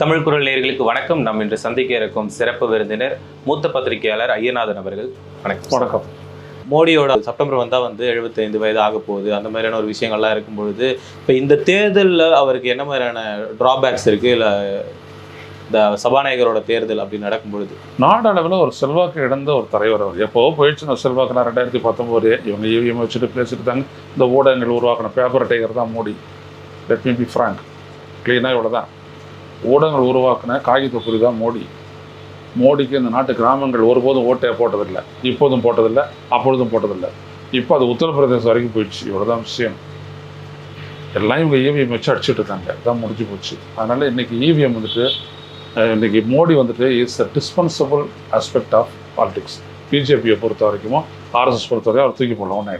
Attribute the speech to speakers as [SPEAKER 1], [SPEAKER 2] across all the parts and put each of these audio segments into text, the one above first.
[SPEAKER 1] தமிழ் குரல் நேயர்களுக்கு வணக்கம். நாம் இன்று சந்திக்க இருக்கும் சிறப்பு விருந்தினர் மூத்த பத்திரிகையாளர் ஐயநாதன் அவர்கள். வணக்கம்
[SPEAKER 2] வணக்கம்.
[SPEAKER 1] மோடியோட செப்டம்பர் வந்தால் வந்து 75 வயது ஆக போகுது அந்த மாதிரியான ஒரு விஷயங்கள்லாம் இருக்கும் பொழுது இப்போ இந்த தேர்தலில் அவருக்கு என்ன மாதிரியான ட்ராபேக்ஸ் இருக்குது இல்லை இந்த சபாநாயகரோட தேர்தல் அப்படி நடக்கும் பொழுது
[SPEAKER 2] நாடளவில் ஒரு செல்வாக்கு இழந்த ஒரு தலைவர் அவர். எப்போ போயிடுச்சு அந்த செல்வாக்குனா ரெண்டாயிரத்தி பத்தொம்போது. இவங்க ஈவிஎம் வச்சுட்டு பேசிட்டு தாங்க இந்த ஊடகங்கள் உருவாக்கின பேப்பர் டைகர் தான் Modi. Let me be frank க்ளீனாக இவ்வளோ தான் ஊடகங்கள் உருவாக்கின காகித தான் மோடி. மோடிக்கு இந்த நாட்டு கிராமங்கள் ஒருபோதும் ஓட்டையாக போட்டதில்லை. இப்போதும் போட்டதில்லை அப்பொழுதும் போட்டதில்லை. இப்போ அது உத்தரப்பிரதேசம் வரைக்கும் போயிடுச்சு. இவ்வளோதான் விஷயம். எல்லாம் இவங்க இவிஎம் வச்சு அடிச்சுட்டு இருக்காங்க. தான் முடிஞ்சு போச்சு. அதனால் இன்றைக்கி இவிஎம் வந்துட்டு இன்றைக்கி இன்னைக்கு மோடி வந்துட்டு is a dispensable aspect of politics பிஜேபியை பொறுத்த வரைக்கும் ஆர்எஸ்எஸ் பொறுத்த வரைக்கும் அவர் தூக்கி போடலாம். ஒன்றும்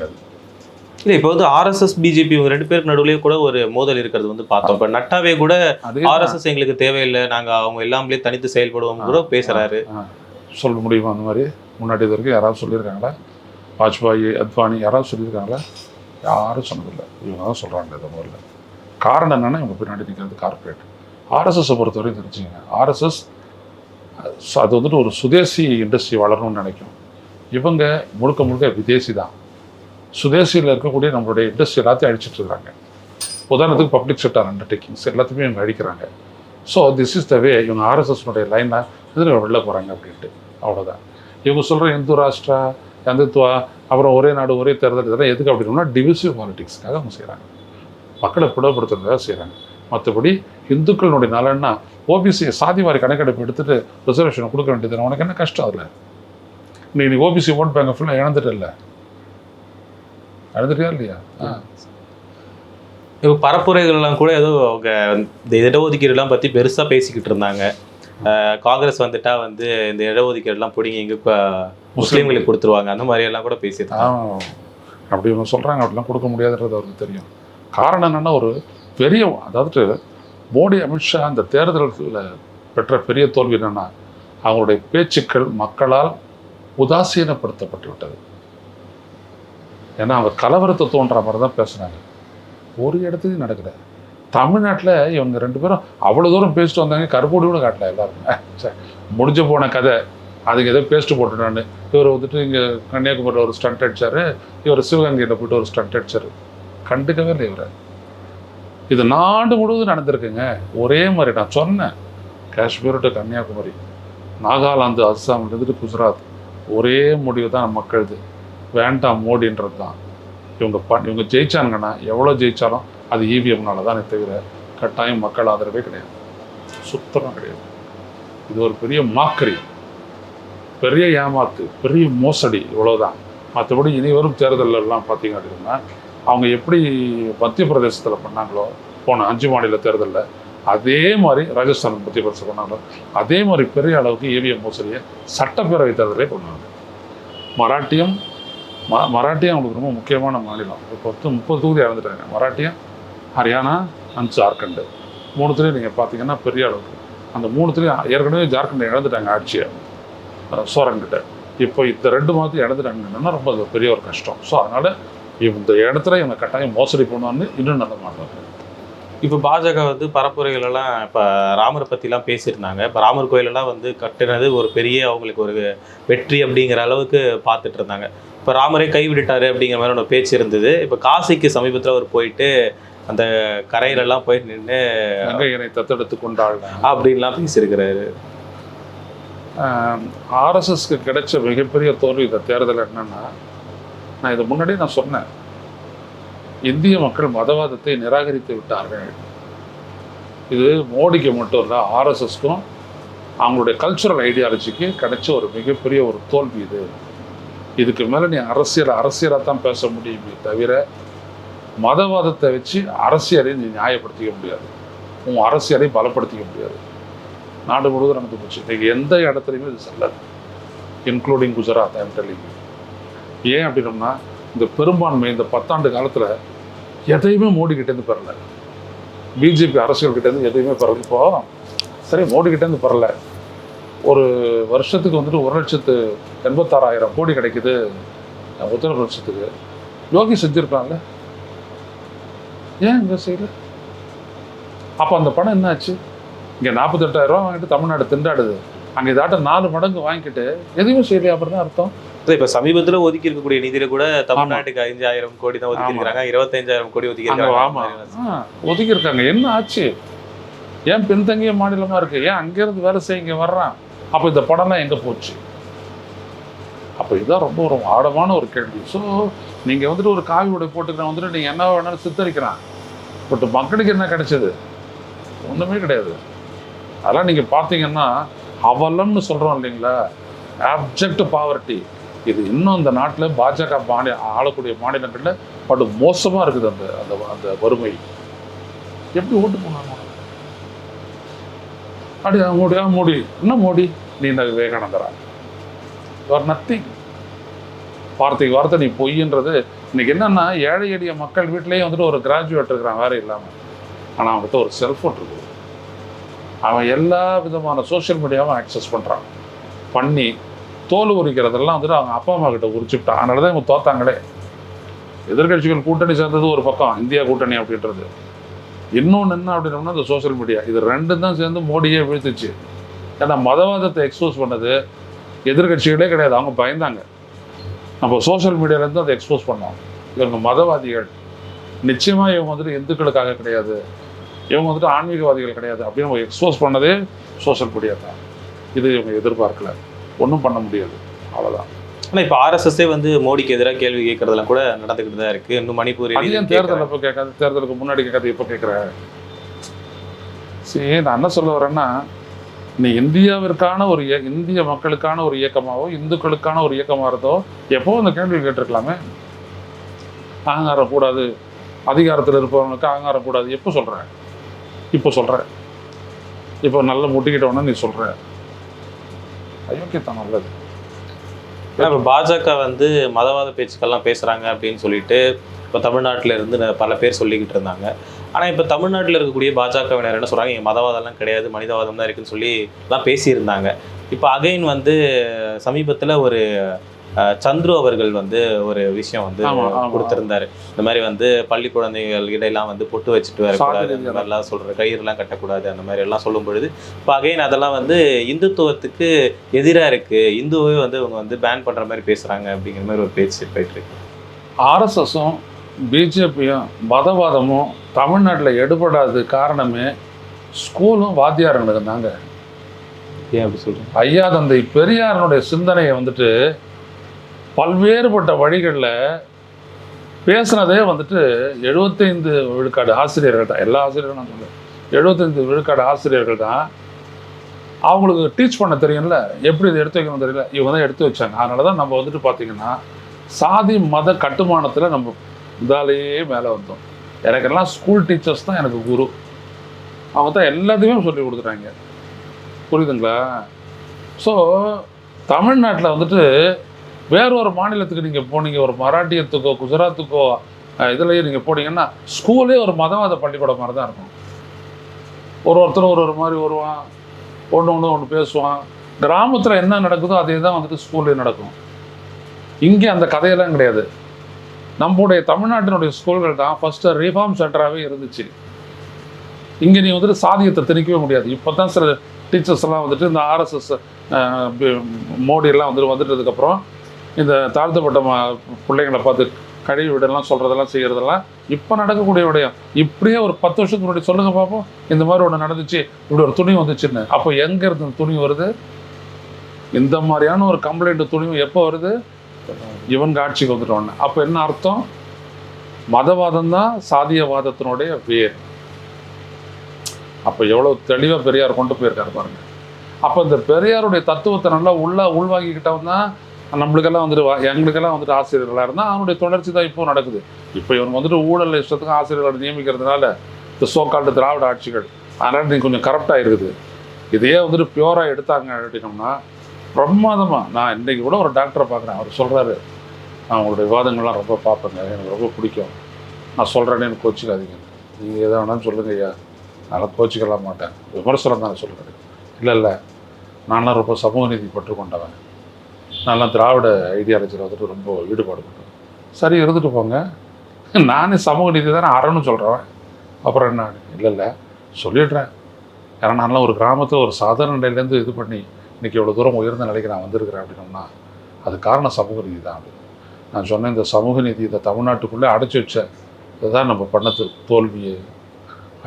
[SPEAKER 1] இல்லை இப்போ வந்து ஆர்எஸ்எஸ் பிஜேபி இவங்க ரெண்டு பேருக்கு நடுவுலயே கூட ஒரு மோதல் இருக்கிறது வந்து பார்த்தோம். இப்போ நட்டாவே கூட
[SPEAKER 2] அதே
[SPEAKER 1] ஆர்எஸ்எஸ் எங்களுக்கு தேவையில்லை. நாங்க அவங்க எல்லாமே தனித்து செயல்படுவோம் கூட பேசுறாரு.
[SPEAKER 2] ஆ, சொல்ல முடியுமா அந்த மாதிரி? முன்னாடி இது வரைக்கும் யாராவது சொல்லியிருக்காங்களா? வாஜ்பாய் அத்வானி யாராவது சொல்லியிருக்காங்களா? யாரும் சொன்னதில்லை. இவங்க தான் சொல்கிறாங்க இதை முதல்ல காரணம் என்னன்னா இவங்க பின்னாடி நிற்கிறது கார்ப்பரேட் ஆர்எஸ்எஸ்ஸை பொறுத்தவரையும் தெரிஞ்சுங்க ஆர்எஸ்எஸ் அது வந்துட்டு ஒரு சுதேசி இண்டஸ்ட்ரி வளரணும்னு நினைக்கும். இவங்க முழுக்க முழுக்க விதேசி தான். சுதேசியில் இருக்கக்கூடிய நம்மளுடைய இண்டஸ்ட்ரி எல்லாத்தையும் அழிச்சிட்டு இருக்காங்க. உதாரணத்துக்கு பப்ளிக் செக்டர் அண்டர்டேக்கிங்ஸ் எல்லாத்தையுமே இவங்க அழிக்கிறாங்க. So this is the way இவங்க ஆர்எஸ்எஸ்னுடைய லைனை இதில் வெளில போகிறாங்க அப்படின்ட்டு. அவ்வளோதான் இவங்க சொல்கிற இந்து ராஷ்டிரா இந்துத்துவா அப்புறம் ஒரே நாடு ஒரே தேர்தல் இதெல்லாம் எதுக்கு அப்படின்னா டிவிசிவ் பாலிட்டிக்ஸ்க்காக அவங்க செய்கிறாங்க மக்களை பிளவுபடுத்துறதுக்காக செய்கிறாங்க மற்றபடி இந்துக்களுடைய நலன்னா ஓபிசி சாதி வாரி கணக்கெடுப்பு எடுத்துகிட்டு ரிசர்வேஷன் கொடுக்க வேண்டியது உனக்கு என்ன கஷ்டம் அதில்? நீ நீ ஓபிசி ஓட் பேங்க் ஃபுல்லாக இழந்துட்டு இல்லை இழந்துட்டியா இல்லையா? ஆ.
[SPEAKER 1] இப்போ பரப்புரைகள்லாம் கூட ஏதோ அவங்க இந்த இடஒதுக்கீடுலாம் பற்றி பெருசாக பேசிக்கிட்டு இருந்தாங்க. காங்கிரஸ் வந்துட்டா வந்து இந்த இடஒதுக்கீடுலாம் பிடிங்க இங்கே முஸ்லீம்களுக்கு கொடுத்துருவாங்க. அந்த மாதிரி எல்லாம் கூட பேசியிருக்காங்க.
[SPEAKER 2] ஆ, அப்படி இவங்க சொல்கிறாங்க அப்படிலாம் கொடுக்க முடியாதுன்றது அவருக்கு தெரியும். காரணம் என்னன்னா ஒரு பெரிய அதாவது மோடி அமித்ஷா அந்த தேர்தல்களில் பெற்ற பெரிய தோல்வி என்னன்னா அவங்களுடைய பேச்சுக்கள் மக்களால் உதாசீனப்படுத்தப்பட்டு விட்டது. ஏன்னா அவங்க கலவரத்தை தோன்ற மாதிரி தான் பேசுனாங்க ஒரு இடத்துலையும் நடக்கல. தமிழ்நாட்டில் இவங்க ரெண்டு பேரும் அவ்வளோ தூரம் பேசிட்டு வந்தாங்க கருப்போடி கூட காட்டல எல்லாருமே. சரி முடிஞ்சு போன கதை. அதுக்கு ஏதோ பேஸ்ட் நான் இவர் வந்துட்டு இங்கே கன்னியாகுமரியில் ஒரு ஸ்டண்ட் அடித்தார் இவர் சிவகங்கையில் போயிட்டு ஒரு ஸ்டண்ட் அடிச்சாரு. கண்டுக்கவே இல்லை இவரை. இது நாடு முழுவதும் நடந்திருக்குங்க. ஒரே மாதிரி நான் சொன்னேன். காஷ்மீர் டு கன்னியாகுமரி. நாகாலாந்து அஸ்ஸாம்லேருந்து குஜராத். ஒரே முடிவு தான் மக்களுது. வேண்டாம் மோடின்றது தான் இவங்க ப இவங்க ஜெயிச்சாங்கன்னா எவ்வளோ ஜெயித்தாலும் அது இவிஎம்னால தானே தவிர கட்டாயம் மக்கள் ஆதரவே கிடையாது. சுத்தமாக கிடையாது. இது ஒரு பெரிய மாக்கரி. பெரிய ஏமாத்து பெரிய மோசடி இவ்வளோதான் மற்றபடி இனி வரும் பார்த்தீங்க அப்படின்னா அவங்க எப்படி மத்திய பிரதேசத்தில் பண்ணாங்களோ போன அஞ்சு மாநில தேர்தலில் அதே மாதிரி ராஜஸ்தான் மத்திய பிரதேசம் பண்ணாங்களோ அதே மாதிரி பெரிய அளவுக்கு ஏவிஎம் மோசடியை சட்டப்பேரவை தேர்தலே கொண்டாங்க மராட்டியம் ம மராட்டியம் அவங்களுக்கு ரொம்ப முக்கியமான மாநிலம். இப்போ பத்து முப்பது தொகுதி இறந்துட்டாங்க. மராட்டியம் ஹரியானா அண்ட் ஜார்க்கண்டு. மூணுத்துலேயும் நீங்கள் பார்த்தீங்கன்னா பெரிய அளவுக்கு. அந்த மூணுத்துலேயும் ஏற்கனவே ஜார்க்கண்டை இழந்துட்டாங்க ஆட்சியை. அஹ் சோரன்கிட்ட. இப்போ இந்த ரெண்டு மாதத்தையும் இழந்துட்டாங்கன்னா ரொம்ப அது பெரிய ஒரு கஷ்டம். ஸோ அதனால் இந்த இடத்துல இவங்க கட்டாயம் மோசடி பண்ணுவான்னு இன்னும் நல்ல மாட்டாங்க
[SPEAKER 1] இப்போ பாஜக வந்து பரப்புரைகளெல்லாம் இப்போ ராமரை பற்றிலாம் பேசியிருந்தாங்க. இப்போ ராமர் கோயிலெல்லாம் வந்து கட்டினது ஒரு பெரிய அவங்களுக்கு ஒரு வெற்றி அப்படிங்கிற அளவுக்கு பார்த்துட்டு இருந்தாங்க. இப்போ ராமரே கைவிட்டுட்டாரு அப்படிங்கிற மாதிரி ஒரு பேச்சு இருந்தது. இப்போ காசிக்கு சமீபத்தில் அவர் போயிட்டு அந்த கரையிலெல்லாம் போய் நின்று
[SPEAKER 2] கங்கையனை தத்தெடுத்து கொண்டாள்.
[SPEAKER 1] அப்படின்லாம் பேசியிருக்கிறாரு.
[SPEAKER 2] ஆர்எஸ்எஸ்க்கு கிடைச்ச மிகப்பெரிய தோல்வி இந்த தேர்தல் என்னன்னா நான் இதை முன்னாடியே நான் சொன்னேன். இந்திய மக்கள் மதவாதத்தை நிராகரித்து விட்டார்கள். இது மோடிக்கு மட்டும் இல்லை ஆர்எஸ்எஸ்க்கும் அவங்களுடைய கல்ச்சுரல் ஐடியாலஜிக்கு கிடைச்ச ஒரு மிகப்பெரிய ஒரு தோல்வி இது. இதுக்கு மேலே நீ அரசியல் அரசியலாக தான் பேச முடியுமே தவிர மதவாதத்தை வச்சு அரசியலை நீ நியாயப்படுத்திக்க முடியாது. உன் அரசியலை பலப்படுத்திக்க முடியாது. நாடு முழுவதும் நடந்து போச்சு. இன்னைக்கு எந்த இடத்துலையுமே இது செல்லாது இன்க்ளூடிங் குஜராத் ஐம் டெல்லிங் ஏன் அப்படின்னம்னா இந்த பெரும்பான்மை இந்த பத்தாண்டு காலத்தில் எதையுமே மோடி கிட்டேருந்து பெறல. பிஜேபி அரசியல் கிட்டேருந்து எதையுமே பெறல. இப்போ சரி மோடி கிட்டேருந்து பெறல. ஒரு வருஷத்துக்கு வந்துட்டு ஒரு லட்சத்து எண்பத்தாறாயிரம் கோடி கிடைக்குது. உத்தரப்பிரதேசத்துக்கு யோகி செஞ்சிருக்காங்கல்ல ஏன் இங்கே செய்யல? அப்போ அந்த பணம் என்னாச்சு? இங்கே நாற்பத்தெட்டாயிரம் ரூபா வாங்கிட்டு தமிழ்நாடு திண்டாடுது. அங்கே இதாட்டம் நாலு மடங்கு வாங்கிட்டு எதுவுமே செய்யலையா அப்புறம் தான் அர்த்தம்.
[SPEAKER 1] இல்ல, இப்ப சமீபத்துல ஒதுக்கி இருக்கக்கூடிய நிதியில கூட தமிழ்நாட்டுக்கு அஞ்சாயிரம் கோடி தான் ஒதுக்கி இருக்காங்க இருபத்தஞ்சாயிரம் கோடி ஒதுக்கி இருக்காங்க
[SPEAKER 2] ஆ, ஒதுக்கியிருக்காங்க என்ன ஆச்சு? ஏன் பின்தங்கிய மாநிலமா இருக்கு? ஏன் அங்கேருந்து வேலை செய்ய இங்கே வர்றான்? அப்போ இந்த படம்லாம் எங்கே போச்சு? அப்போ இதுதான் ரொம்ப ஒரு ஆழமான ஒரு கேள்வி. ஸோ நீங்கள் வந்துட்டு ஒரு காவி உடை போட்டுக்கிறேன் வந்துட்டு நீங்கள் என்ன வேணாலும் சித்தரிக்கிறான் பட் மக்களுக்கு என்ன கிடைச்சது? ஒன்றுமே கிடையாது. அதெல்லாம் நீங்கள் பார்த்தீங்கன்னா அவலம்னு சொல்கிறோம் இல்லைங்களா? ஆப்ஜெக்ட் பாவர்ட்டி இது இன்னும் இந்த நாட்டில் பாஜக மாநில ஆளக்கூடிய மாநிலங்களில் படு மோசமாக இருக்குது அந்த அந்த அந்த வறுமை. எப்படி ஓட்டு போனாங்க? அப்படியா? ஆ மோடி. என்ன மோடி? நீ இந்த விவேகானந்தரா. யுவர் நத்திங் வார்த்தைக்கு வார்த்தை நீ பொய்ன்றது இன்னைக்கு என்னன்னா ஏழை எளிய மக்கள் வீட்டிலேயே வந்துட்டு ஒரு கிராஜுவேட் இருக்கிறான் வேற இல்லாமல் ஆனால் அவன்கிட்ட ஒரு செல்ஃபோன் இருக்குது அவன் எல்லா விதமான சோஷியல் மீடியாவும் ஆக்சஸ் பண்ணுறான் பண்ணி தோல் உரிக்கிறதெல்லாம் வந்துட்டு அவங்க அப்பா அம்மா கிட்ட உரிச்சுக்கிட்டான். அதனால தான் இவங்க தோத்தாங்களே. எதிர்கட்சிகள் கூட்டணி சேர்ந்தது ஒரு பக்கம் இந்தியா கூட்டணி அப்படின்றது. இன்னொன்று என்ன அப்படின்னோம்னா இந்த சோஷியல் மீடியா இது ரெண்டும் தான் சேர்ந்து மோடியே வீழ்த்துச்சு. ஏன்னா மதவாதத்தை எக்ஸ்போஸ் பண்ணது எதிர்க்கட்சிகளே கிடையாது. அவங்க பயந்தாங்க. நம்ம சோஷியல் மீடியாலேருந்து அதை எக்ஸ்போஸ் பண்ணோம். இவங்க மதவாதிகள். நிச்சயமாக இவங்க வந்துட்டு இந்துக்களுக்காக கிடையாது. இவங்க வந்துட்டு ஆன்மீகவாதிகள் கிடையாது. அப்படின்னு நம்ம எக்ஸ்போஸ் பண்ணதே சோஷியல் மீடியா தான். இது இவங்க எதிர்பார்க்கல. ஒன்றும் பண்ண முடியாது. அவ்வளோதான்
[SPEAKER 1] ஆனா இப்ப ஆர்எஸ்எஸ்ஸே வந்து மோடிக்கு எதிராக கேள்வி கேட்கறதெல்லாம் கூட நடந்துகிட்டு தான் இருக்கு. இன்னும் மணிப்பூர்
[SPEAKER 2] தேர்தல் அப்போ கேட்காது தேர்தலுக்கு முன்னாடி கேட்காது இப்போ கேட்குற? சரி நான் என்ன சொல்ல வரேன்னா நீ இந்தியாவிற்கான ஒரு இந்திய மக்களுக்கான ஒரு இயக்கமாவோ இந்துக்களுக்கான ஒரு இயக்கமாக இருந்தோ எப்போ அந்த கேள்வி கேட்டிருக்கலாமே? அகங்காரம் கூடாது. அதிகாரத்தில் இருப்பவனுக்கு அகங்காரம் கூடாது. எப்போ சொல்ற? இப்போ சொல்ற. இப்போ நல்ல முட்டிக்கிட்டவன நீ சொல்ற. அயோக்கியத்தான் நல்லது.
[SPEAKER 1] இப்போ பாஜக வந்து மதவாத பேச்சுக்கள்லாம் பேசுகிறாங்க அப்படின்னு சொல்லிட்டு இப்போ தமிழ்நாட்டில் இருந்து பல பேர் சொல்லிக்கிட்டு இருந்தாங்க. ஆனால் இப்போ தமிழ்நாட்டில் இருக்கக்கூடிய பாஜகவினர் என்ன சொல்கிறாங்க இங்கே மதவாதம்லாம் கிடையாது மனிதவாதம் தான் இருக்குன்னு சொல்லி எல்லாம் பேசியிருந்தாங்க. இப்போ அகைன் வந்து சமீபத்தில் ஒரு சந்துரு அவர்கள் வந்து ஒரு விஷயம் வந்து. கொடுத்திருந்தாரு. இந்த மாதிரி வந்து பள்ளி குழந்தைகள் இடையெல்லாம் வந்து பொட்டு வச்சுட்டு வரக்கூடாது அந்த மாதிரிலாம் சொல்ற கயிறுலாம் கட்டக்கூடாது அந்த மாதிரி எல்லாம் சொல்லும் பொழுது இப்போ அகைன் அதெல்லாம் வந்து இந்துத்துவத்துக்கு எதிரா இருக்கு. இந்துவே வந்து இவங்க வந்து பேன் பண்ற மாதிரி பேசுறாங்க அப்படிங்கிற மாதிரி ஒரு பேச்சு போயிட்டு இருக்கு.
[SPEAKER 2] ஆர்எஸ்எஸும் பிஜேபியும் மதவாதமும் தமிழ்நாட்டில் எடுபடாது காரணமே ஸ்கூலும் வாத்தியாருங்களுக்கு தாங்க.
[SPEAKER 1] ஏன் அப்படி சொல்றீங்க?
[SPEAKER 2] ஐயா தந்தை பெரியாரனுடைய சிந்தனையை வந்துட்டு பல்வேறுபட்ட வழிகளில் பேசுனதே வந்துட்டு எழுபத்தைந்து விழுக்காடு ஆசிரியர்கள் தான். எல்லா ஆசிரியர்களும் நான் சொல்லுவேன் எழுபத்தைந்து விழுக்காடு ஆசிரியர்கள் தான். அவங்களுக்கு டீச் பண்ண தெரியும்ல. எப்படி இதை எடுத்து வைக்கணும் தெரியல. இவங்க தான் எடுத்து வச்சாங்க. அதனால தான் நம்ம வந்துட்டு பார்த்தீங்கன்னா சாதி மத கட்டுமானத்தில் நம்ம இதாலேயே மேலே வந்தோம். எனக்கெல்லாம் ஸ்கூல் டீச்சர்ஸ் தான் எனக்கு குரு. அவங்க தான் எல்லாத்தையுமே சொல்லி கொடுத்துட்டாங்க. புரியுதுங்களா? ஸோ தமிழ்நாட்டில் வந்துட்டு வேற ஒரு மாநிலத்துக்கு நீங்கள் போனீங்க ஒரு மராட்டியத்துக்கோ குஜராத்துக்கோ இதுலேயே நீங்கள் போனீங்கன்னா ஸ்கூலே ஒரு மதவாத பள்ளிக்கூடம் மாதிரி தான் இருக்கும். ஒரு ஒருத்தர் ஒரு ஒரு மாதிரி வருவான் ஒன்று ஒன்று ஒன்று பேசுவான். கிராமத்தில் என்ன நடக்குதோ அதே தான் வந்துட்டு ஸ்கூல்லேயும் நடக்கும். இங்கே அந்த கதையெல்லாம் கிடையாது. நம்முடைய தமிழ்நாட்டினுடைய ஸ்கூல்கள் தான் ஃபஸ்ட்டு ரீஃபார்ம் சென்டராகவே இருந்துச்சு. இங்கே நீ வந்துட்டு சாதியத்தை திணிக்கவே முடியாது. இப்போ தான் சில டீச்சர்ஸ் எல்லாம் வந்துட்டு இந்த ஆர்எஸ்எஸ் மோடி எல்லாம் வந்துட்டு வந்துட்டதுக்கப்புறம் இந்த தாழ்த்தப்பட்ட பிள்ளைங்களை பார்த்து கழிவு விடலாம் சொல்கிறதெல்லாம் செய்கிறதெல்லாம் இப்போ நடக்கக்கூடிய விடயம். இப்படியே ஒரு பத்து வருஷத்துக்கு முன்னாடி சொல்லுங்கள் பார்ப்போம் இந்த மாதிரி ஒன்று நடந்துச்சு இப்படி ஒரு துணி வந்துச்சுன்னு. அப்போ எங்கே இருந்து துணி வருது? இந்த மாதிரியான ஒரு கம்ப்ளைண்ட் துணி எப்போ வருது? இவன் ஆட்சிக்கு வந்துட்டோன்னு. அப்போ என்ன அர்த்தம்? மதவாதம் தான் சாதியவாதத்தினுடைய வேர். அப்போ எவ்வளோ தெளிவாக பெரியார் கொண்டு போயிருக்காரு பாருங்க. அப்போ இந்த பெரியாருடைய தத்துவத்தை நல்லா உள்ள உள்வாங்கிக்கிட்டவன் தான் நம்மளுக்கெல்லாம் வந்துட்டு எங்களுக்கெல்லாம் வந்துட்டு ஆசிரியர்களாக இருந்தால் அவனுடைய தொடர்ச்சி தான் இப்போ நடக்குது. இப்போ இவங்க வந்துட்டு ஊழல் இஷ்டத்துக்கு ஆசிரியர்களை நியமிக்கிறதுனால இந்த சோக்கால்டு திராவிட ஆட்சிகள் அதனால் நீங்கள் கொஞ்சம் கரெக்டாக இருக்குது இதையே வந்துட்டு பியூராக எடுத்தாங்க அப்படின்னோம்னா பிரமாதமாக நான் இன்றைக்கி கூட ஒரு டாக்டரை பார்க்குறேன். அவர் சொல்கிறாரு நான் உங்களுடைய விவாதங்கள்லாம் ரொம்ப பார்ப்பேங்க. எனக்கு ரொம்ப பிடிக்கும். நான் சொல்கிறேன்னு எனக்கு கோச்சிக்காதீங்க. நீங்கள் எதை வேணாலும் சொல்லுங்க ஐயா. நான் கோச்சிக்கலாம் மாட்டேன். விமர்சனம் தான் சொல்கிறேன் இல்லை இல்லை. நான்லாம் ரொம்ப சமூக நீதி பற்றுக்கொண்டவன். நான்லாம் திராவிட ஐடியாலஜியில் வந்துட்டு ரொம்ப ஈடுபாடு கொண்டவன். சரி இருந்துட்டு போங்க. நானே சமூக நீதி தானே அறன்னு சொல்கிறேன் அப்புறம் என்ன? இல்லை இல்லை. சொல்லிடுறேன். ஏன்னா நான்லாம் ஒரு கிராமத்தில் ஒரு சாதாரண நிலையிலேருந்து இது பண்ணி இன்னைக்கு இவ்வளோ தூரம் உயர்ந்த நிலைக்கு நான் வந்திருக்கிறேன் அப்படின்னோம்னா அது காரணம் சமூக நீதி தான் அப்படின்னு நான் சொன்னேன் இந்த சமூக நீதி இந்த தமிழ்நாட்டுக்குள்ளே அடைச்சி வச்சேன் இதுதான் நம்ம பண்ண தோல்வியே.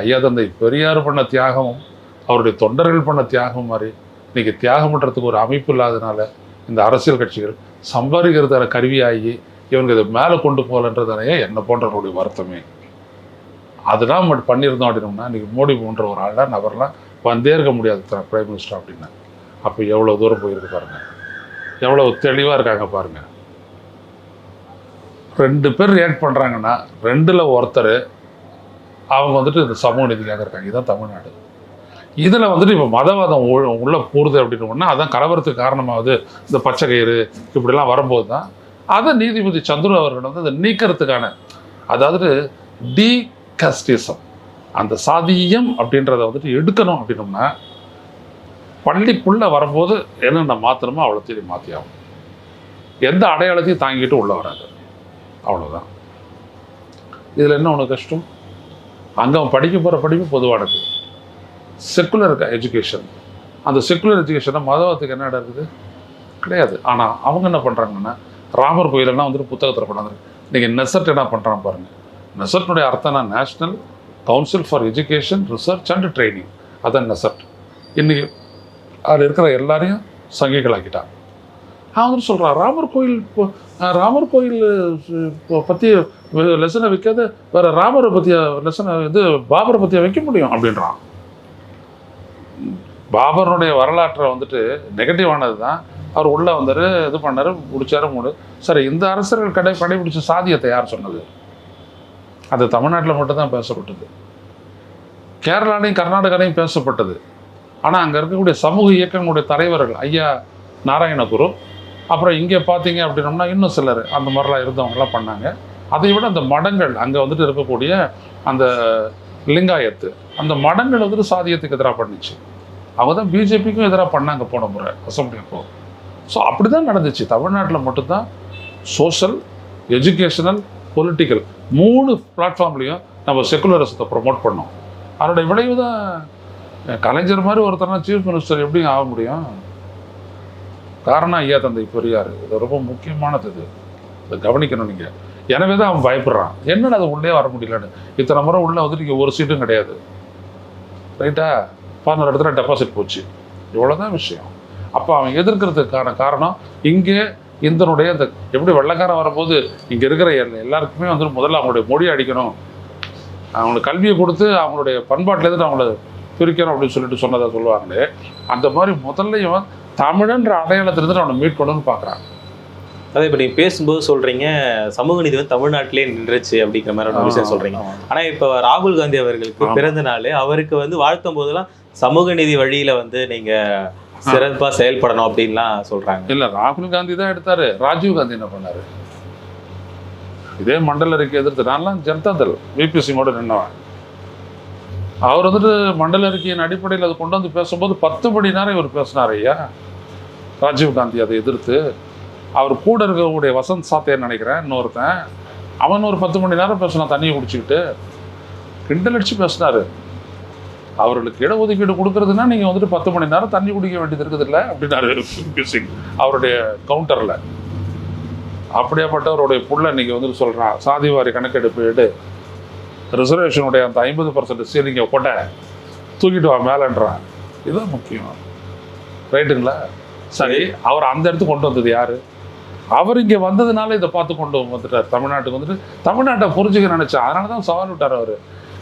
[SPEAKER 2] ஐயா தந்தை பெரியார் பண்ண தியாகமும் அவருடைய தொண்டர்கள் பண்ண தியாகம் மாதிரி இன்றைக்கி தியாகம் பண்ணுறதுக்கு ஒரு அமைப்பு இல்லாதனால இந்த அரசியல் கட்சிகள் சம்பாதிக்கிறதான கருவியாகி இவனுக்கு இதை மேலே கொண்டு போகலன்றதானே என்னை போன்றவருடைய வருத்தமே. அதெல்லாம் மட்டும் பண்ணியிருந்தோம் அப்படின்னோம்னா இன்றைக்கி மோடி போன்ற ஒரு ஆளாக நபர்லாம் வந்தே இருக்க முடியாது பிரைம் மினிஸ்டர் அப்படின்னா. அப்போ எவ்வளோ தூரம் போயிருக்கு பாருங்கள் எவ்வளோ தெளிவாக இருக்காங்க பாருங்கள் ரெண்டு பேர் ரியாக்ட் பண்ணுறாங்கன்னா ரெண்டில் ஒருத்தர் அவங்க வந்துட்டு இந்த சமூக நீதிக்காக இருக்காங்க. இதுதான் தமிழ்நாடு. இதில் வந்துட்டு இப்போ மதவாதம் உள்ளே உள்ள போகுது அப்படின்னோம்னா அதான் கலவரத்துக்கு காரணமாகுது இந்த பச்சை கயிறு இப்படிலாம் வரும்போது தான் அதை நீதிபதி சந்துரு அவர்கள் வந்து அதை நீக்கிறதுக்கான அதாவது டி கஸ்டிசம் அந்த சாதியம் அப்படின்றத வந்துட்டு எடுக்கணும் அப்படின்னோம்னா பள்ளிக்குள்ளே வரும்போது என்னென்ன மாற்றணுமோ அவ்வளோத்தையும் மாற்றி ஆகும் எந்த அடையாளத்தையும் தாங்கிட்டு உள்ளே வராது. அவ்வளோதான் இதில் என்ன ஒன்று கஷ்டம்? அங்கே அவன் படிக்க போகிற படிப்பு பொதுவானது செக்குலர் எஜுகேஷன் அந்த செக்குலர் எஜுகேஷனை மதவாதத்துக்கு என்ன இடம் இருக்குது? கிடையாது. ஆனால் அவங்க என்ன பண்ணுறாங்கன்னா ராமர் கோயிலெல்லாம் வந்துட்டு புத்தகத்தில் கொண்டாந்து நீங்கள் நெசர்ட் என்ன பண்ணுறான் பாருங்கள் நெசர்ட்னுடைய அர்த்தம்னா national council for education research and training அதான் நெசர்ட். இன்றைக்கி அதில் இருக்கிற எல்லாரையும் சங்கிகளாக்கிட்டான். அவன் வந்து சொல்கிறான் ராமர் கோயில் இப்போ, ராமர் கோயில் பற்றி லெசனை வைக்காத வேறு ராமரை பற்றிய லெசனை இது பாபரை பற்றிய வைக்க முடியும்? அப்படின்றான். பாபருடைய வரலாற்றை வந்துட்டு நெகட்டிவானது தான் அவர் உள்ளே வந்தார் இது பண்ணார் முடிச்சார் மூடு. சரி இந்த அரசர்கள் கடை கடைபிடிச்ச சாதியத்தை யார் சொன்னது? அது தமிழ்நாட்டில் மட்டும்தான் பேசப்பட்டது. கேரளாலையும் கர்நாடகாலையும் பேசப்பட்டது. ஆனால் அங்கே இருக்கக்கூடிய சமூக இயக்கங்களுடைய தலைவர்கள் ஐயா நாராயணகுரு அப்புறம் இங்கே பார்த்தீங்க அப்படின்னோம்னா இன்னும் சிலர் அந்த மாதிரிலாம் இருந்தவங்கலாம் பண்ணாங்க. அதை விட அந்த மடங்கள் அங்கே வந்துட்டு இருக்கக்கூடிய அந்த லிங்காயத்து. அந்த மடங்கள் வந்துட்டு சாதியத்துக்கு எதிராக பண்ணுச்சு. அவங்க தான் பிஜேபிக்கும் எதிராக பண்ணாங்க போன முறை அசம்பிளி அப்போ ஸோ அப்படி தான் நடந்துச்சு. தமிழ்நாட்டில் மட்டும்தான் சோஷியல் எஜுகேஷனல் பொலிட்டிக்கல் மூணு பிளாட்ஃபார்ம்லேயும் நம்ம செகுலரிசத்தை ப்ரொமோட் பண்ணோம். அதனுடைய விளைவு தான் கலைஞர் மாதிரி ஒருத்தர்னா சீஃப் மினிஸ்டர் எப்படி ஆக முடியும்? காரணம் ஐயா தந்தை பெரியார். இது ரொம்ப முக்கியமானது இது. இதை கவனிக்கணும் நீங்கள் எனவே தான் அவன் பயப்படுறான். என்னடா அது உள்ளே வர முடியலன்னு. இத்தனை முறை உள்ளே வந்துட்டு இங்கே ஒரு சீட்டும் கிடையாது. ரைட்டா பதினோரு இடத்துல டெபாசிட் போச்சு. இவ்வளோதான் விஷயம். அப்போ அவன் எதிர்க்கிறதுக்கான காரணம் இங்கே இந்தனுடைய அந்த எப்படி வெள்ளைக்காரன் வரும்போது இங்கே இருக்கிற எல்லாருக்குமே வந்து முதல்ல அவங்களுடைய மொழி அடிக்கணும். அவங்களுக்கு கல்வியை கொடுத்து அவங்களுடைய பண்பாட்டிலேருந்து அவங்கள பிரிக்கணும் அப்படின்னு சொல்லிட்டு சொன்னதை சொல்லுவாங்களே அந்த மாதிரி முதல்ல இவன் தமிழன்ற அடையாளத்திலிருந்து அவனை மீட்கணும்னு பார்க்குறான்.
[SPEAKER 1] அதே இப்போ நீங்கள் பேசும்போது சொல்றீங்க சமூக நீதி வந்து தமிழ்நாட்டிலே நின்றுச்சு அப்படிங்கிற மாதிரி ஒரு விஷயம் சொல்றீங்க. ஆனா இப்போ ராகுல் காந்தி அவர்களுக்கு. பிறந்த நாள் அவருக்கு வந்து வாழ்த்தும் போதெல்லாம் சமூக நீதி வழியில வந்து நீங்க சிறப்பா செயல்படணும் அப்படின்லாம் சொல்றாங்க.
[SPEAKER 2] இல்லை ராகுல் காந்தி தான் எடுத்தாரு. ராஜீவ் காந்தி என்ன பண்ணாரு? இதே மண்டல அறிக்கை எதிர்த்து நான்லாம் ஜனதா தள் விபி சிங்கோட நின்னவன். அவர் வந்துட்டு மண்டல அறிக்கையின் அடிப்படையில் அதை கொண்டு வந்து பேசும்போது பத்து மணி நேரம் இவர் பேசினார் ஐயா. ராஜீவ் காந்தி அதை எதிர்த்து அவர் கூட இருக்கக்கூடிய வசந்த் சாத்தேன்னு நினைக்கிறேன் இன்னொருத்தன். அவன் ஒரு பத்து மணி நேரம் பேசினான் தண்ணியை குடிச்சிக்கிட்டு. கிண்டல் அடிச்சு பேசினாரு. அவர்களுக்கு இடஒதுக்கீடு கொடுக்கறதுன்னா நீங்கள் வந்துட்டு பத்து மணி நேரம் தண்ணி குடிக்க வேண்டியது இருக்குது இல்லை? அப்படின்னாரு விபி சிங். அவருடைய கவுண்டரில் அப்படியாப்பட்டவருடைய புள்ள இன்னைக்கு வந்துட்டு சொல்கிறான் சாதிவாரி கணக்கெடுப்பு எடு. ரிசர்வேஷனுடைய அந்த ஐம்பது பர்சன்ட் சீலிங்கை கொண்ட தூக்கிட்டு வா மேலன்றான் இதுதான் முக்கியம். ரைட்டுங்களா சரி. அவர் அந்த இடத்துக்கு கொண்டு வந்தது யாரு? அவர் இங்கே வந்ததுனால இதை பார்த்து கொண்டு வந்துட்டார். தமிழ்நாட்டுக்கு வந்துட்டு தமிழ்நாட்டை புரிஞ்சுக்க நினைச்சா அதனால தான் சவால் விட்டார் அவர்.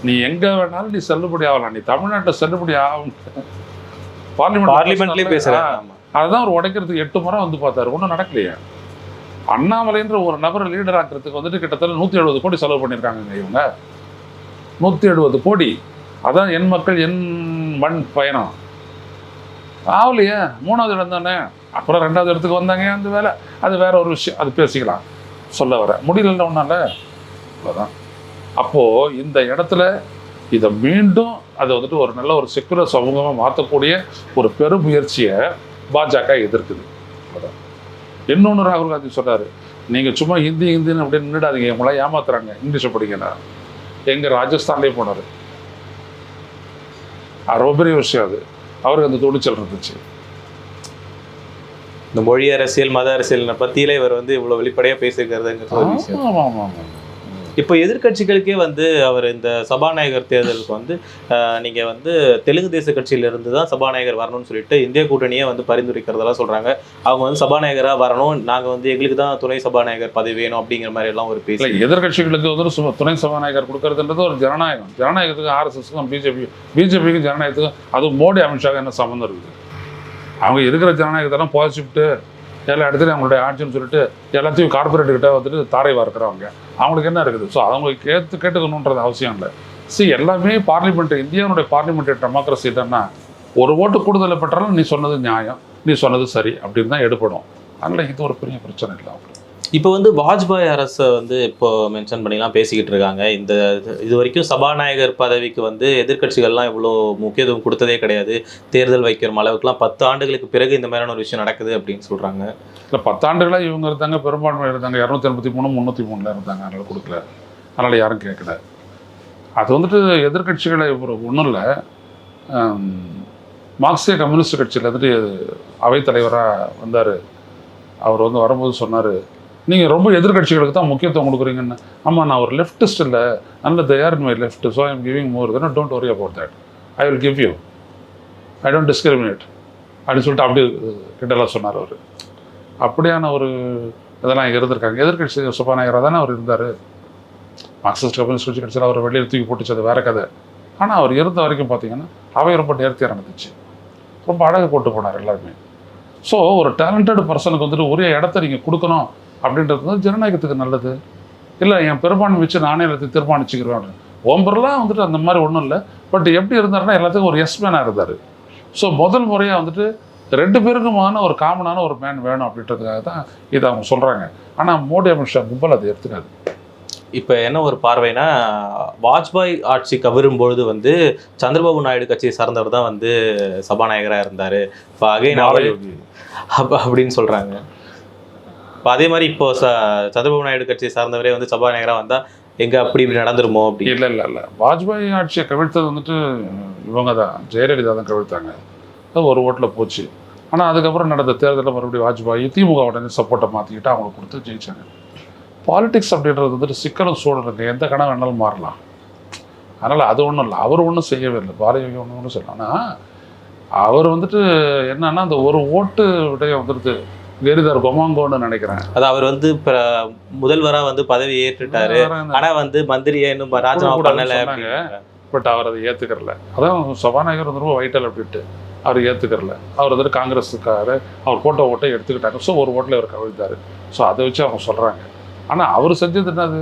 [SPEAKER 2] நீ எங்க வேணாலும் நீ செல்லுபடி ஆகலாம். நீ தமிழ்நாட்டை செல்லுபடி ஆகும்.
[SPEAKER 1] பார்லிமெண்ட்லயே பேசுறாங்க ஆமா.
[SPEAKER 2] அதுதான் அவர் உடைக்கிறதுக்கு எட்டு முறை வந்து பார்த்தாரு. ஒன்றும் நடக்கலையே. அண்ணாமலைன்ற ஒரு நபரை லீடர் ஆக்கிறதுக்கு வந்துட்டு கிட்டத்தட்ட நூற்றி எழுபது கோடி செலவு பண்ணியிருக்காங்க இவங்க. நூற்றி எழுபது கோடி. அதான் என் மக்கள் என் மண் பயணம். ஆகலையே. மூணாவது இடம் தானே? அப்புறம் ரெண்டாவது இடத்துக்கு வந்தாங்க அந்த வேலை. அது வேற ஒரு விஷயம். அது பேசிக்கலாம். சொல்ல வர. முடியல ஒன்றால அவ்வளோதான் அப்போது இந்த இடத்துல இதை மீண்டும் அதை வந்துட்டு ஒரு நல்ல ஒரு செக்குலர் சமூகமாக மாற்றக்கூடிய ஒரு பெரும் முயற்சியை பாஜக எதிர்க்குது. அவ்வளோதான் இன்னொன்று ராகுல் காந்தி சொல்கிறாரு நீங்கள் சும்மா ஹிந்தி ஹிந்தின்னு அப்படின்னு நின்றுடாதீங்க இவங்களாம் ஏமாத்துறாங்க. இங்கிலீஷை படிக்கணும் எங்கள் ராஜஸ்தான்லேயே போனார். அது ரொம்ப பெரிய விஷயம் அது. அவருக்கு அந்த துணிச்சல் இருந்துச்சு.
[SPEAKER 1] இந்த மொழி அரசியல் மத அரசியல் பத்தியில இவர் வந்து இவ்வளவு வெளிப்படையா பேசியிருக்கிறதுங்கிறது ஒரு விஷயம். இப்போ எதிர்க்கட்சிகளுக்கே வந்து அவர் இந்த சபாநாயகர் தேர்தலுக்கு வந்து ஆஹ், நீங்க வந்து தெலுங்கு தேச கட்சியில இருந்து தான் சபாநாயகர் வரணும்னு சொல்லிட்டு இந்திய கூட்டணியே வந்து பரிந்துரைக்கிறதெல்லாம் சொல்றாங்க. அவங்க வந்து சபாநாயகரா வரணும். நாங்க வந்து எங்களுக்கு தான் துணை சபாநாயகர் பதவி வேணும் அப்படிங்கிற மாதிரி எல்லாம் ஒரு பேசி.
[SPEAKER 2] எதிர்கட்சிகளுக்கு வந்து சும- துணை சபாநாயகர் கொடுக்கறதுன்றது ஒரு ஜனநாயகம். ஜனநாயகத்துக்கு ஆர்எஸ்எஸ்க்கும் பிஜேபி பிஜேபிக்கும் ஜனநாயகத்துக்கும் அதுவும் மோடி அமித்ஷா என்ன சம்மந்தம் இருக்குது? அவங்க இருக்கிற ஜனநாயகத்தெல்லாம் புதைச்சிவிட்டு எல்லா இடத்துலையும் அவங்களுடைய ஆட்சின்னு சொல்லிட்டு எல்லாத்தையும் கார்பரேட் கிட்ட வந்துட்டு தாரை வார்க்குறவங்க. அவங்களுக்கு என்ன இருக்குது? ஸோ அவங்க கேட்டு கேட்டுக்கணுன்றது அவசியம் இல்லை. சி எல்லாமே பார்லிமெண்ட் இந்தியாவுடைய பார்லிமெண்ட் டெமோக்ரஸி என்னன்னா ஒரு ஓட்டு கூடுதலை பெற்றாலும் நீ சொன்னது நியாயம் நீ சொன்னது சரி அப்படின்னு தான் எடுப்படும். அதனால் இது ஒரு பெரிய பிரச்சனை இல்லை அவங்களுக்கு
[SPEAKER 1] இப்போ வந்து வாஜ்பாய் அரசை வந்து இப்போ மென்ஷன் பண்ணிலாம் பேசிக்கிட்டு இருக்காங்க. இந்த இது வரைக்கும் சபாநாயகர் பதவிக்கு வந்து எதிர்க்கட்சிகள்லாம் இவ்வளோ முக்கியத்துவம் கொடுத்ததே கிடையாது. தேர்தல் வைக்கிற அளவுக்குலாம் பத்து ஆண்டுகளுக்கு பிறகு இந்த மாதிரியான ஒரு விஷயம் நடக்குது அப்படின்னு சொல்கிறாங்க
[SPEAKER 2] இல்லை பத்தாண்டுகளாக இவங்க இருந்தாங்க பெரும்பான்மை இருந்தாங்க. இரநூத்தி எண்பத்தி மூணு முந்நூற்றி மூணில் இருந்தாங்க. அதனால் கொடுக்கல. அதனால் யாரும் கேட்கல. அது வந்துட்டு எதிர்கட்சிகளை ஒரு ஒன்றும் இல்லை. மார்க்சிய கம்யூனிஸ்ட் கட்சியில் வந்துட்டு அவைத்தலைவராக வந்தார். அவர் வந்து வரும்போது சொன்னார் நீங்கள் ரொம்ப எதிர்க்கட்சிகளுக்கு தான் முக்கியத்துவம் கொடுக்குறீங்கன்னு. ஆமாம் நான் ஒரு லெஃப்டிஸ்ட் இல்லை. நல்ல தயார் in my left so I'm giving more then don't worry about that I will give you I don't discriminate அப்படின்னு சொல்லிட்டு அப்படி கிண்டலாக சொன்னார் அவர். அப்படியான ஒரு இதெல்லாம் இங்கே இருந்திருக்காங்க எதிர்கட்சி சபாநாயகராக தானே அவர் இருந்தார். மார்க்சிஸ்ட் கம்யூனிஸ்ட் கட்சி கட்சியில் அவர் வெளியில் தூக்கி போட்டுச்சது அது வேற கதை. ஆனால் அவர் இருந்த வரைக்கும் பார்த்தீங்கன்னா அவை ரொம்ப நேர்த்தியாக நடந்துச்சு ரொம்ப அழகு போட்டு போனார் எல்லாருமே. ஸோ ஒரு டேலண்டட் பர்சனுக்கு வந்துட்டு ஒரே இடத்த நீங்கள் கொடுக்கணும். அப்படின்றது வந்து ஜனநாயகத்துக்கு நல்லது. இல்லை என் பெரும்பான்மை வச்சு நானே எல்லாத்தையும் தீர்மானிச்சுக்கிறேன் ஓம்பர்லாம் வந்துட்டு அந்த மாதிரி ஒன்றும் இல்லை. பட் எப்படி இருந்தாருன்னா எல்லாத்துக்கும் ஒரு எஸ் மேனாக இருந்தார். ஸோ முதல் முறையாக வந்துட்டு ரெண்டு பேருக்குமான ஒரு காமனான ஒரு மேன் வேணும் அப்படின்றதுக்காக தான் இதை அவங்க சொல்கிறாங்க ஆனால் மோடி அமித்ஷா கும்பல் அதை எடுத்துக்காது.
[SPEAKER 1] இப்போ என்ன ஒரு பார்வைனா வாஜ்பாய் ஆட்சி கவிரும் பொழுது வந்து சந்திரபாபு நாயுடு கட்சியை சார்ந்தவர் தான் வந்து சபாநாயகராக இருந்தார். இப்போ அகைன் அப்ப அப்படின்னு சொல்கிறாங்க இப்போ அதே மாதிரி இப்போ ச சந்திரபாபு நாயுடு கட்சியை சார்ந்தவரே வந்து சபாநாயகராக வந்தால் எங்கே அப்படி இப்படி நடந்துருமோ அப்படி?
[SPEAKER 2] இல்லை இல்லை இல்லை. வாஜ்பாய் ஆட்சியை கவிழ்த்தது வந்துட்டு இவங்க தான் ஜெயலலிதா தான் கவிழ்த்தாங்க. அது ஒரு ஓட்டில் போச்சு. ஆனால் அதுக்கப்புறம் நடந்த தேர்தலில் மறுபடியும் வாஜ்பாய் திமுக உடனே சப்போர்ட்டை மாற்றிக்கிட்டு அவங்களுக்கு கொடுத்து ஜெயிச்சாங்க. பாலிடிக்ஸ் அப்படின்றது வந்துட்டு சிக்கலும் சூழலுங்க எந்த கணம் வேணாலும் மாறலாம். அதனால் அது ஒன்றும் இல்லை. அவர் ஒன்றும் செய்யவே இல்லை. பாரதிய ஒன்றும் ஒன்றும் சொல்லலாம் ஆனால் அவர் வந்துட்டு என்னன்னா அந்த ஒரு ஓட்டு விடைய வந்துடுது கெரிதார் கொமாங்கோன்னு நினைக்கிறேன்.
[SPEAKER 1] அது அவர் வந்து முதல்வராக வந்து பதவி ஏற்றுட்டாரு.
[SPEAKER 2] வேற என்ன?
[SPEAKER 1] ஆனா வந்து மந்திரியை இன்னும் ராஜினாமா பண்ணல.
[SPEAKER 2] பட் அவர் அதை ஏற்றுக்கறல அதான் சபாநாயகர் வந்து ரொம்ப வைட்டல் அப்படின்ட்டு அவர் ஏற்றுக்கறல அவர் வந்துட்டு காங்கிரஸுக்காரு. அவர் போட்ட ஓட்டை எடுத்துக்கிட்டாங்க. ஸோ ஒரு ஓட்டில் அவர் கவிழ்த்தாரு ஸோ அதை வச்சு அவங்க சொல்கிறாங்க ஆனால் அவர் செஞ்சது என்னது?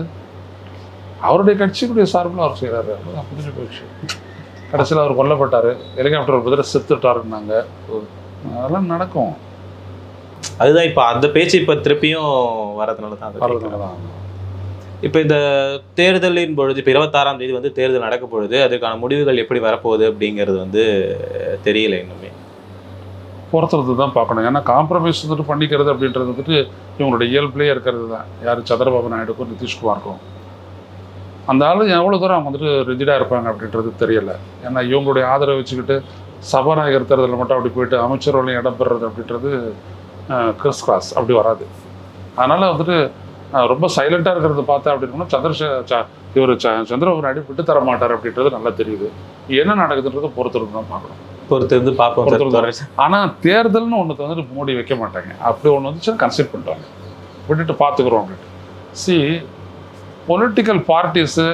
[SPEAKER 2] அவருடைய கட்சியினுடைய சார்பில் அவர் செய்கிறாரு புரிஞ்சு போயிடுச்சு கடைசியில் அவர் கொல்லப்பட்டார். ஹெலிகாப்டர் பதில செத்துட்டாருன்னாங்க. அதெல்லாம் நடக்கும்.
[SPEAKER 1] அதுதான் இப்போ அந்த பேச்சு இப்போ திருப்பியும் வரதுனால தான்
[SPEAKER 2] தான்
[SPEAKER 1] இப்போ இந்த தேர்தலின் பொழுது இப்போ இருபத்தாறாம் தேதி வந்து தேர்தல் நடக்க பொழுது அதுக்கான முடிவுகள் எப்படி வரப்போகுது அப்படிங்கிறது வந்து தெரியல இன்னுமே.
[SPEAKER 2] பொறுத்துறது தான் பார்க்கணும். ஏன்னா காம்ப்ரமைஸ் வந்துட்டு பண்ணிக்கிறது அப்படின்றது வந்துட்டு இவங்களுடைய இயல்புலேயே இருக்கிறது தான். யார்? சந்திரபாபு நாயுடுக்கும் நிதிஷ்குமாருக்கும். அந்த ஆள் எவ்வளோ தூரம் அவங்க வந்துட்டு ரிஜிடாக இருப்பாங்க அப்படின்றது தெரியல. ஏன்னா இவங்களுடைய ஆதரவை வச்சுக்கிட்டு சபாநாயகர் தேர்தலில் மட்டும் அப்படி போயிட்டு அமைச்சரவையும் இடம் பெறுறது அப்படின்றது கிறிஸ் கிராஸ் அப்படி வராது. அதனால் வந்துட்டு ரொம்ப சைலண்ட்டாக இருக்கிறத பார்த்தா அப்படின்னா சந்திரசே இவர் சந்திரபாபு நாயுடு விட்டு தர மாட்டார் அப்படின்றது நல்லா தெரியுது. என்ன நடக்குதுன்றதை பொறுத்திருந்து தான் பார்க்கணும்.
[SPEAKER 1] பொறுத்து இருந்து பார்ப்போம்.
[SPEAKER 2] ஆனால் தேர்தல்னு ஒன்று வந்துட்டு மூடி வைக்க மாட்டாங்க. அப்படி ஒன்று வந்துச்சுன்னா கன்சிடர் பண்ணுறாங்க விட்டுட்டு பார்த்துக்குறோம் அப்படின்ட்டு. சி பொலிட்டிக்கல் பார்ட்டிஸு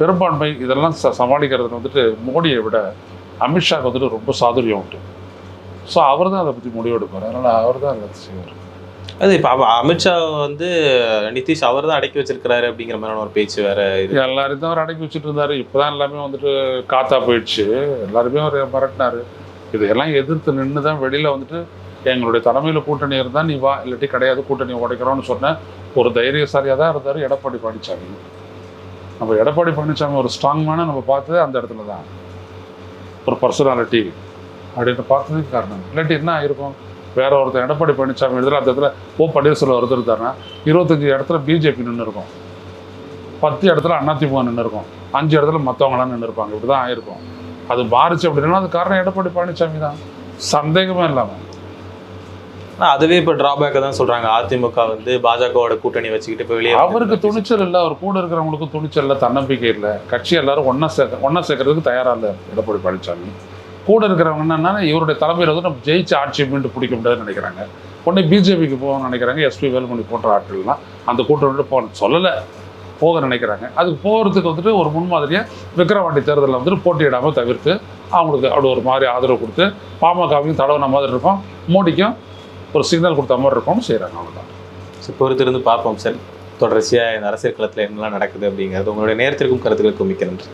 [SPEAKER 2] பெரும்பான்மை இதெல்லாம் ச சமாளிக்கிறதுல வந்துட்டு மோடியை விட அமித்ஷாக்கு வந்துட்டு ரொம்ப சாதுரியம் உண்டு. ஸோ அவர் தான் அதை பற்றி முடிவு எடுப்பார் அதனால் அவர் தான் அதை செய்வார்.
[SPEAKER 1] அது இப்போ அமித்ஷா வந்து நிதிஷ் அவர் தான் அடக்கி வச்சிருக்கிறாரு அப்படிங்கிற மாதிரியான ஒரு பேச்சு வேற இது.
[SPEAKER 2] எல்லாரையும் தான் அவர் அடக்கி வச்சுட்டு இருந்தார் இப்போ தான் எல்லாமே வந்துட்டு காத்தா போயிடுச்சு. எல்லாருமே அவர் மிரட்டினார். இதையெல்லாம் எதிர்த்து நின்று தான் வெளியில் வந்துட்டு எங்களுடைய தலைமையில் கூட்டணி இருந்தால் நீ வா இல்லாட்டி கிடையாது கூட்டணி உடைக்கிறோம்னு சொன்ன ஒரு தைரியசாலியாக தான் இருந்தார். எடப்பாடி பழனிசாமி நம்ம எடப்பாடி பழனிசாமி ஒரு ஸ்ட்ராங்மான நம்ம பார்த்தது அந்த இடத்துல தான் ஒரு பர்சனாலிட்டி அப்படின்னு பார்த்ததுக்கு காரணம். இல்லாட்டி என்ன ஆயிருக்கும்? வேற ஒருத்தர் எடப்பாடி பழனிசாமி இடத்துல அந்த இடத்துல ஓ பன்னீர்செல்வம் ஒருத்தர் இருந்தாருன்னா இருபத்தஞ்சி இடத்துல பிஜேபி நின்று இருக்கும். பத்து இடத்துல அதிமுக நின்று இருக்கும். அஞ்சு இடத்துல மற்றவங்களாம் நின்று இருப்பாங்க. இப்படி தான் ஆயிருக்கும். அது மாறுச்சு அப்படின்னா அது காரணம் எடப்பாடி பழனிசாமி தான். சந்தேகமே இல்லாமல்
[SPEAKER 1] அதுவே இப்போ டிராபேக்கை தான் சொல்றாங்க. அதிமுக வந்து பாஜகவோட கூட்டணி வச்சுக்கிட்டு இப்போ வெளியே
[SPEAKER 2] அவருக்கு துணிச்சல் இல்லை. அவர் கூட இருக்கிறவங்களுக்கும் துணிச்சல் இல்லை தன்னம்பிக்கை இல்லை. கட்சி எல்லாரும் ஒன்றா சேர்க்க ஒன்றா சேர்க்கறதுக்கு தயாராக இல்லை எடப்பாடி பழனிசாமி கூட இருக்கிறவங்க என்னன்னா இவருடைய தலைமையில் வந்து நம்ம ஜெயிச்சு ஆட்சி மீண்டும் பிடிக்க முடியாதுன்னு நினைக்கிறாங்க. உடனே பிஜேபிக்கு போகணும்னு நினைக்கிறாங்க எஸ்பி வேலுமணி போன்ற ஆட்கள்லாம். அந்த கூட்டணி போக சொல்லலை போக நினைக்கிறாங்க. அதுக்கு போகிறதுக்கு வந்துட்டு ஒரு முன்மாதிரியாக விக்ரவாண்டி தேர்தலில் வந்துட்டு போட்டியிடாமல் தவிர்த்து அவங்களுக்கு அப்படி ஒரு மாதிரி ஆதரவு கொடுத்து பாமகவையும் தடவின மாதிரி இருக்கும். மோடிக்கும் ஒரு சிக்னல் கொடுத்த மாதிரி இருக்கும்னு செய்கிறாங்க அவ்வளோதான்
[SPEAKER 1] ஸோ பொறுத்திருந்து பார்ப்போம் சார். தொடர்ச்சியாக இந்த அரசியல் களத்தில் என்னெல்லாம் நடக்குது அப்படிங்கிறது. உங்களுடைய நேரத்திற்கும் கருத்துக்களுக்கும் மிக்க நன்றி.